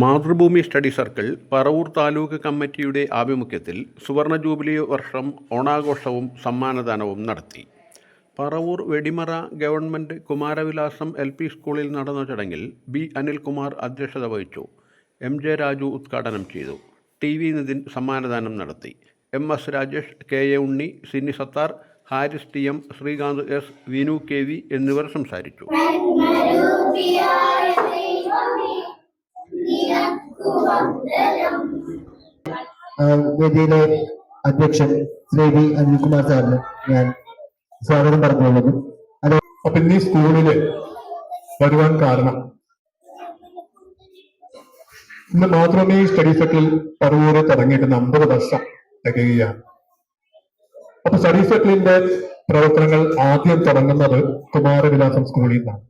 Mathrubhumi study circle Paravur taluk കമ്മിറ്റിയുടെ ആഭിമുഖ്യത്തിൽ സുവർണ ജൂബിലി വർഷം ഓണാഘോഷവും സമ്മാനദാനവും നടത്തി. Paravur Vedimara government Kumaravilasam L P സ്കൂളിൽ നടന്ന ചടങ്ങിൽ ബി അനിൽകുമാർ അധ്യക്ഷത വഹിച്ചു. എം ജെ രാജു ഉദ്ഘാടനം ചെയ്തു. ടി വി നിതിൻ സമ്മാനദാനം നടത്തി. M S Rajesh K A Unni Sini Sathar Haris T M Sreekanth S Vinu K V എന്നിവർ സംസാരിച്ചു. വേദിയിലെ അധ്യക്ഷൻ ശ്രീ വി അനിൽകുമാർ സാറിന് ഞാൻ സ്വാഗതം പറഞ്ഞുകൊള്ളുന്നു. അത് അപ്പൊ ഈ സ്കൂളിൽ വരുവാൻ കാരണം? ഇന്ന് മാത്രമേ സ്റ്റഡി സർക്കിൾ പറവൂര് തുടങ്ങിയിട്ട് അമ്പത് വർഷം തികയുകയാണ്. അപ്പൊ സ്റ്റഡി സർക്കിളിന്റെ പ്രവർത്തനങ്ങൾ ആദ്യം തുടങ്ങുന്നത് കുമാരവിലാസം സ്കൂളിൽ നിന്നാണ്.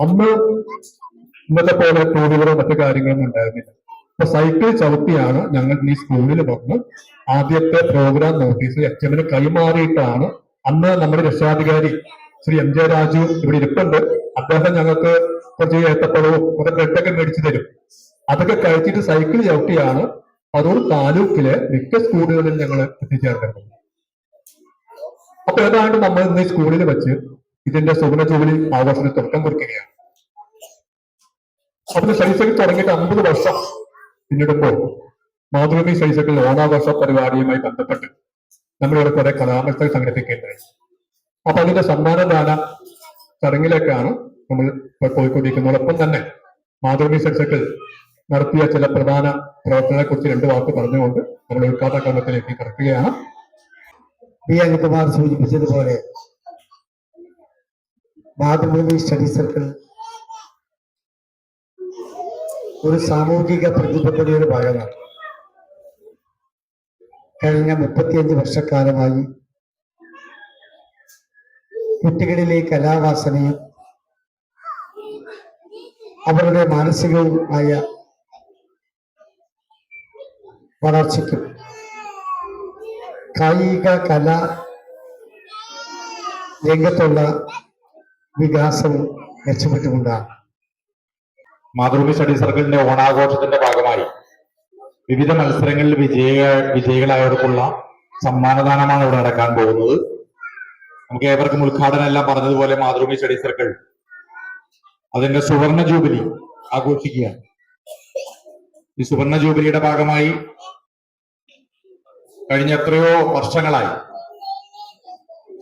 അന്ന് ഇന്നത്തെ പോലെ ടൂ മറ്റു കാര്യങ്ങളൊന്നും ഉണ്ടായിരുന്നില്ല. അപ്പൊ സൈക്കിൾ ചവിട്ടിയാണ് ഞങ്ങൾ ഈ സ്കൂളിൽ വന്ന് ആദ്യത്തെ പ്രോഗ്രാം നോട്ടീസ് എച്ച് എമ്മിന് കൈമാറിയിട്ടാണ് അന്ന് നമ്മുടെ രക്ഷാധികാരി ശ്രീ എം ജെ രാജു ഇവിടെ ഇരിപ്പുണ്ട്. അദ്ദേഹം ഞങ്ങൾക്ക് കുറച്ച് ഏത്തപ്പഴവും കുറെ ബ്രെഡൊക്കെ മേടിച്ചു തരും. അതൊക്കെ കഴിച്ചിട്ട് സൈക്കിൾ ചവിട്ടിയാണ് പറൂർ താലൂക്കിലെ മിക്ക സ്കൂളുകളിൽ ഞങ്ങൾ എത്തിച്ചേർക്കുന്നത്. അപ്പൊ ഏതാണ്ട് നമ്മൾ ഇന്ന് സ്കൂളിൽ വെച്ച് ഇതിന്റെ സുഗുണ ജൂബിലി ആഘോഷത്തിന് തുടക്കം കുറിക്കുകയാണ്. അതിന് ശൈസക്കിൽ തുടങ്ങിയിട്ട് അമ്പത് വർഷം പിന്നിടുമ്പോൾ മാതൃഭൂമി ശൈസക്കിൽ ഓണാഘോഷ പരിപാടിയുമായി ബന്ധപ്പെട്ട് നമ്മളിവിടെ കുറെ കലാമത്സരം സംഘടിപ്പിക്കേണ്ടത് അപ്പൊ അതിന്റെ സമ്മാനദാന ചടങ്ങിലേക്കാണ് നമ്മൾ പോയിക്കൊണ്ടിരിക്കുന്നത്. ഒപ്പം തന്നെ മാതൃഭൂമി ശൈസക്കിൽ നടത്തിയ ചില പ്രധാന പ്രവർത്തനങ്ങളെ കുറിച്ച് രണ്ട് വാക്ക് പറഞ്ഞുകൊണ്ട് നമ്മൾ ഉദ്ഘാടന ക്രമത്തിലേക്ക് കടക്കുകയാണ്. പി അനിൽകുമാർ സൂചിപ്പിച്ചതുപോലെ മാതൃഭൂമി സ്റ്റഡി സർക്കിൾ ഒരു സാമൂഹിക പ്രതിബദ്ധതയുടെ ഭാഗമാണ്. കഴിഞ്ഞ മുപ്പത്തിയഞ്ച് വർഷക്കാലമായി കുട്ടികളിലെ കലാവാസനയും അവരുടെ മാനസികവുമായ വളർച്ചയ്ക്കും കായിക കല രംഗത്തുള്ള വികാസവും മെച്ചപ്പെട്ടുകൊണ്ടാണ് മാതൃഭൂമി സ്റ്റഡി സർക്കിളിന്റെ ഓണാഘോഷത്തിന്റെ ഭാഗമായി വിവിധ മത്സരങ്ങളിൽ വിജയ വിജയികളായവർക്കുള്ള സമ്മാനദാനമാണ് ഇവിടെ നടക്കാൻ പോകുന്നത്. നമുക്ക് ഏവർക്കും ഉദ്ഘാടനം എല്ലാം പറഞ്ഞതുപോലെ മാതൃഭൂമി സ്റ്റഡി സർക്കിൾ അതിന്റെ സുവർണ ജൂബിലി ആഘോഷിക്കുകയാണ് ഈ സുവർണ ജൂബിലിയുടെ ഭാഗമായി കഴിഞ്ഞ എത്രയോ വർഷങ്ങളായി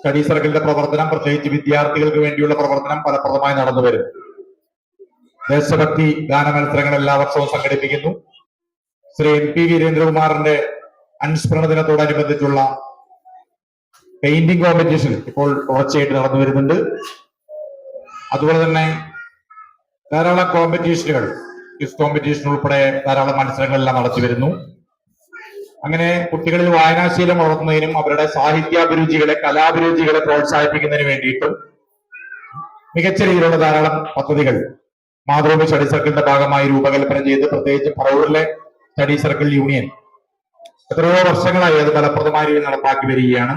സ്റ്റഡി സർക്കിളിന്റെ പ്രവർത്തനം പ്രത്യേകിച്ച് വിദ്യാർത്ഥികൾക്ക് വേണ്ടിയുള്ള പ്രവർത്തനം ഫലപ്രദമായി നടന്നു വരും. ദേശഭക്തി ഗാന മത്സരങ്ങൾ എല്ലാ വർഷവും സംഘടിപ്പിക്കുന്നു. ശ്രീ എം പി വീരേന്ദ്രകുമാറിന്റെ അനുസ്മരണ ദിനത്തോടനുബന്ധിച്ചുള്ള പെയിന്റിംഗ് കോമ്പറ്റീഷൻ ഇപ്പോൾ തുടർച്ചയായിട്ട് നടന്നു വരുന്നുണ്ട്. അതുപോലെ തന്നെ ധാരാളം കോമ്പറ്റീഷനുകൾ ക്വിസ് കോമ്പറ്റീഷൻ ഉൾപ്പെടെ ധാരാളം മത്സരങ്ങളെല്ലാം നടത്തി വരുന്നു. അങ്ങനെ കുട്ടികളിൽ വായനാശീലം വളർത്തുന്നതിനും അവരുടെ സാഹിത്യാഭിരുചികളെ കലാഭിരുചികളെ പ്രോത്സാഹിപ്പിക്കുന്നതിന് വേണ്ടിയിട്ടും മികച്ച രീതിയിലുള്ള ധാരാളം പദ്ധതികൾ മാതൃഭൂമി സ്റ്റഡി സർക്കിളിന്റെ ഭാഗമായി രൂപകൽപ്പന ചെയ്ത് പ്രത്യേകിച്ച് പറവൂരിലെ സ്റ്റഡി സർക്കിൾ യൂണിയൻ എത്രയോ വർഷങ്ങളായി അത് ഫലപ്രദമായ രീതിയിൽ നടപ്പാക്കി വരികയാണ്.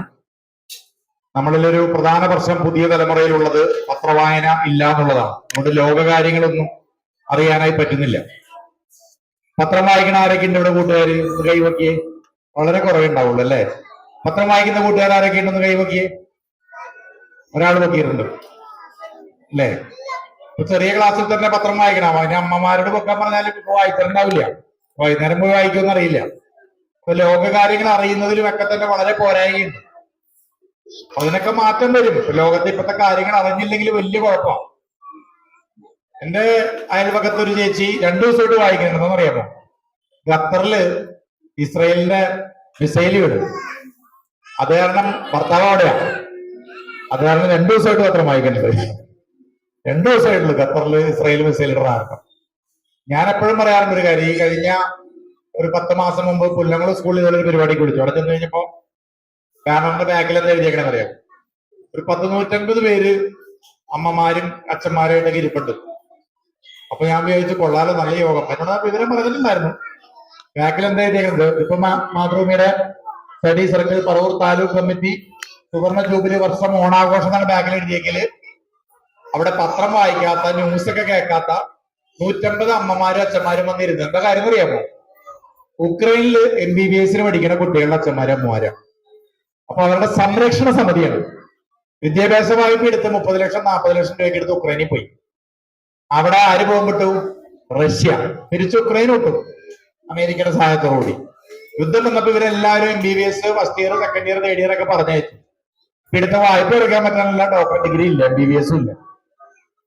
നമ്മളിലൊരു പ്രധാന പ്രശ്നം പുതിയ തലമുറയിലുള്ളത് പത്രവായന ഇല്ല എന്നുള്ളതാണ്. അതുകൊണ്ട് ലോകകാര്യങ്ങളൊന്നും അറിയാനായി പറ്റുന്നില്ല. പത്രം വായിക്കണ ആരൊക്കെ ഉണ്ട് ഇവിടെ കൂട്ടുകാർ കൈവക്കിയേ വളരെ കുറവേ ഉണ്ടാവുള്ളൂ അല്ലേ? പത്രം വായിക്കുന്ന കൂട്ടുകാർ ആരൊക്കെ ഉണ്ടെന്ന് കൈ നോക്കിയേ? ഒരാൾ നോക്കിയിട്ടുണ്ട് അല്ലേ? ഇപ്പൊ ചെറിയ ക്ലാസ്സിൽ തന്നെ പത്രം വായിക്കണം. അതിന് അമ്മമാരോട് വെക്കാൻ പറഞ്ഞാൽ ഇപ്പൊ വായിച്ചിട്ടുണ്ടാവില്ല വൈകുന്നേരം പോയി വായിക്കുമെന്ന് അറിയില്ല. ഇപ്പൊ ലോകകാര്യങ്ങൾ അറിയുന്നതിലും ഒക്കെ തന്നെ വളരെ പോരായികയുണ്ട് അതിനൊക്കെ മാറ്റം വരും. ലോകത്തെ ഇപ്പത്തെ കാര്യങ്ങൾ അറിഞ്ഞില്ലെങ്കിൽ വലിയ കുഴപ്പമാണ് എന്റെ അയൽപക്കത്തൊരു ചേച്ചി രണ്ടു ദിവസമായിട്ട് വായിക്കുന്നുണ്ടെന്ന് അറിയാമോ? ഖത്തറിൽ ഇസ്രയേലിന്റെ മിസൈൽ വിടും. അത് കാരണം ഭർത്താവ് അവിടെയാണ്. അത് കാരണം രണ്ടു ദിവസമായിട്ട് പത്രം വായിക്കുന്നത് രണ്ടു ദിവസമായിട്ടുള്ളൂ ഖത്തറിൽ ഇസ്രയേൽ മിസൈൽ ഇടാറുണ്ട് ഞാൻ എപ്പോഴും പറയാറുണ്ട് ഒരു കാര്യം. ഈ കഴിഞ്ഞ ഒരു പത്ത് മാസം മുമ്പ് പുല്ലങ്ങൾ സ്കൂളിൽ ഇതുപോലെ പരിപാടിക്ക് വിളിച്ചു അവിടെ ചെന്ന് കഴിഞ്ഞപ്പോ ബാനറിന്റെ ബാക്കിൽ എന്താ എഴുതിയേക്കണെന്ന് അറിയാം? ഒരു പത്ത് നൂറ്റമ്പത് പേര് അമ്മമാരും അച്ഛന്മാരും ഇരിപ്പുണ്ട്. അപ്പൊ ഞാൻ വിചാരിച്ചു കൊള്ളാലോ നല്ല യോഗം. എന്നോട് വിവരം പറഞ്ഞിട്ടുണ്ടായിരുന്നു. ബാക്കിൽ എന്താ എഴുതിയേക്കുന്നത് ഇപ്പൊ മാതൃഭൂമിയുടെ study circle Paravur taluk committee സുവർണ ജൂബിലി വർഷം ഓണാഘോഷം എന്നാണ് ബാക്കിൽ എഴുതിയെങ്കിൽ അവിടെ പത്രം വായിക്കാത്ത ന്യൂസ് ഒക്കെ കേൾക്കാത്ത നൂറ്റമ്പത് അമ്മമാരും അച്ഛന്മാരും വന്നിരുന്നു എന്താ കാര്യം അറിയാമോ? ഉക്രൈനിൽ എം ബി ബി എസിന് പഠിക്കുന്ന കുട്ടികളുടെ അച്ഛന്മാരും അമ്മമാരും. അപ്പൊ അവരുടെ സംരക്ഷണ സമിതിയാണ്. വിദ്യാഭ്യാസ വായ്പ എടുത്ത് മുപ്പത് ലക്ഷം നാൽപ്പത് ലക്ഷം രൂപയ്ക്ക് എടുത്ത് ഉക്രൈനിൽ പോയി. അവിടെ ആര് പോകുമ്പോട്ടു റഷ്യ. തിരിച്ച് ഉക്രൈൻ അമേരിക്കയുടെ സഹായത്തോടുകൂടി. യുദ്ധം വന്നപ്പോ ഇവരെല്ലാവരും M B B S first year second year third year ഒക്കെ പറഞ്ഞയച്ചു. ഇവിടുത്തെ വായ്പ എടുക്കാൻ പറ്റാനുള്ള ഡോക്ടർ ഡിഗ്രി ഇല്ല എം ബി ബി എസും ഇല്ല.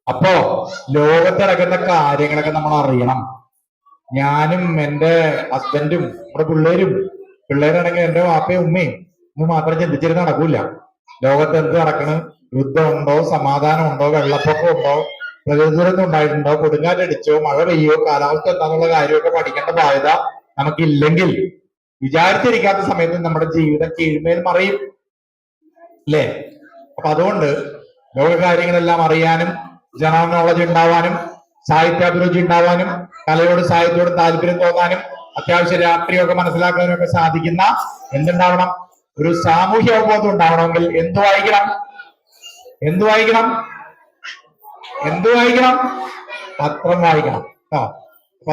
അപ്പോ ലോകത്ത് നടക്കുന്ന കാര്യങ്ങളൊക്കെ നമ്മൾ അറിയണം. ഞാനും എന്റെ ഹസ്ബൻഡും നമ്മുടെ പിള്ളേരും പിള്ളേരാണെങ്കിൽ എന്റെ വാപ്പയും ഉമ്മയും ഉമ്മ മാത്രം ചിന്തിച്ചിരുന്ന് നടക്കൂല. ലോകത്ത് എന്ത് നടക്കണ്? യുദ്ധമുണ്ടോ സമാധാനം ഉണ്ടോ? വെള്ളപ്പൊക്കം ഉണ്ടോ? പ്രകൃതി ദുരന്തം ഉണ്ടായിട്ടുണ്ടോ കൊടുങ്കാറ്റടിച്ചോ മഴ പെയ്യോ കാലാവസ്ഥ എന്താന്നുള്ള കാര്യമൊക്കെ പഠിക്കേണ്ട ബാധ്യത നമുക്കില്ലെങ്കിൽ. വിചാരിച്ചിരിക്കാത്ത സമയത്ത് നമ്മുടെ ജീവിതം കീഴ്മേൽ മറിയും. അല്ലേ? അപ്പൊ അതുകൊണ്ട് ലോക കാര്യങ്ങളെല്ലാം അറിയാനും ജനറൽ നോളജ് ഉണ്ടാവാനും സാഹിത്യാഭിരുചി ഉണ്ടാവാനും കലയോട് സാഹിത്യോട് താല്പര്യം തോന്നാനും അത്യാവശ്യം രാത്രിയൊക്കെ മനസ്സിലാക്കാനും ഒക്കെ സാധിക്കുന്ന എന്തുണ്ടാവണം? ഒരു സാമൂഹ്യ അവബോധം ഉണ്ടാവണമെങ്കിൽ എന്ത് വായിക്കണം? എന്ത് വായിക്കണം? എന്ത് വായിക്കണം? പത്രം വായിക്കണം. കേട്ടോ അപ്പൊ